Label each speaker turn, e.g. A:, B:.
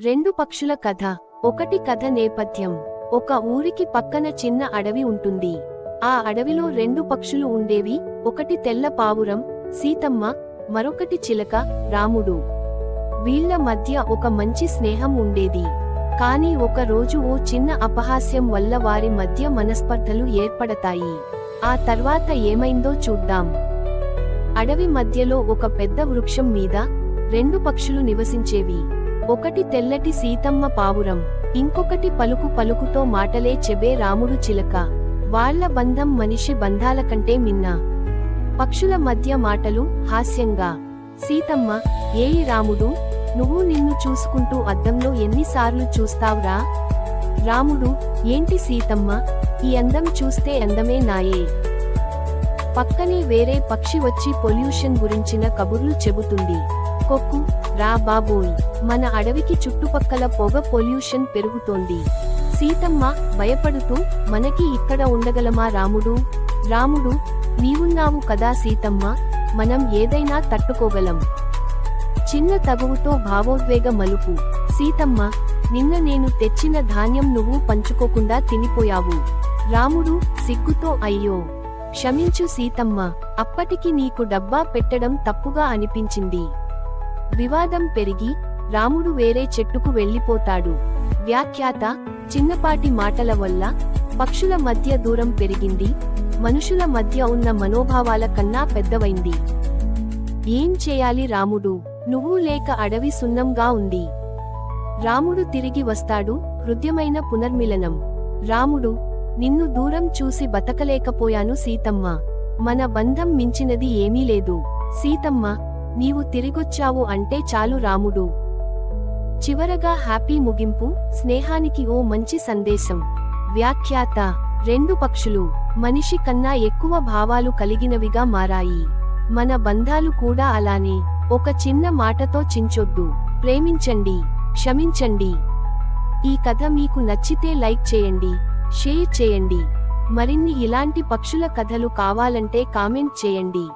A: రెండు పక్షుల కథ ఒకటి కథ నేపథ్యం. ఒక ఊరికి పక్కన చిన్న అడవి ఉంటుంది. ఆ అడవిలో రెండు పక్షులు ఉండేవి ఒకటి తెల్ల పావురం సీతమ్మ మరొకటి చిలక రాముడు. వీళ్ళ మధ్య ఒక మంచి స్నేహం ఉండేది. కాని ఒక రోజు ఓ చిన్న అపహాస్యం వల్ల వారి మధ్య మనస్పర్ధలు ఏర్పడతాయి. ఆ తర్వాత ఏమైందో చూద్దాం. అడవి మధ్యలో ఒక పెద్ద వృక్షం మీద రెండు పక్షులు నివసించేవి. ఒకటి తెల్లటి సీతమ్మ పావురం. ఇంకొకటి పలుకు పలుకుతో మాటలే చెబే రాముడు చిలక. వాళ్ళ బంధం మనిషి బంధాల కంటే మిన్న. పక్షుల మధ్య మాటలు హాస్యంగా. సీతమ్మ ఏయి రాముడు నువ్వు నిన్ను చూసుకుంటూ అద్దంలో ఎన్నిసార్లు చూస్తావురా? రాముడు ఏంటి సీతమ్మ? ఈ అందం చూస్తే అందమే నాయే. పక్కనే వేరే పక్షి వచ్చి పొల్యూషన్ గురించిన కబుర్లు చెబుతుంది. కొక్కు రా బాబోయ్. మన అడవికి చుట్టుపక్కల పొగ పొల్యూషన్ పెరుగుతోంది. సీతమ్మ భయపడుతూ మనకి ఇక్కడ ఉండగలమా రాముడు? రాముడు నీవున్నావు కదా సీతమ్మ మనం ఏదైనా తట్టుకోగలం. చిన్న తగువుతో భావోద్వేగ మలుపు. సీతమ్మ నిన్న నేను తెచ్చిన ధాన్యం నువ్వు పంచుకోకుండా తినిపోయావు. రాముడు సిగ్గుతో అయ్యో క్షమించు సీతమ్మ అప్పటికి నీకు డబ్బా పెట్టడం తప్పుగా అనిపించింది. వివాదం పెరిగి రాముడు వేరే చెట్టుకు వెళ్ళిపోతాడు. వ్యాఖ్యాత చిన్నపాటి మాటల వల్ల పక్షుల మధ్య దూరం పెరిగింది మనుషుల మధ్య ఉన్న మనోభావాల కన్నా పెద్దవైంది. ఏం చేయాలి రాముడు? నువ్వు లేక అడవి సున్నంగా ఉంది. రాముడు తిరిగి వస్తాడు హృద్యమైన పునర్మిలనం. రాముడు నిన్ను దూరం చూసి బతకలేకపోయాను సీతమ్మ. మన బంధం మించినది ఏమీ లేదు. సీతమ్మ నీవు తిరిగొచ్చావు అంటే చాలు రాముడు. చివరగా హ్యాపీ ముగింపు స్నేహానికి ఓ మంచి సందేశం. వ్యాఖ్యాత రెండు పక్షులు మనిషి కన్నా ఎక్కువ భావాలు కలిగినవిగా మారాయి. మన బంధాలు కూడా అలానే ఒక చిన్న మాటతో చించొద్దు. ప్రేమించండి క్షమించండి. ఈ కథ మీకు నచ్చితే లైక్ చేయండి. షేర్ చేయండి. మరిన్ని ఇలాంటి పక్షుల కథలు కావాలంటే కామెంట్ చేయండి.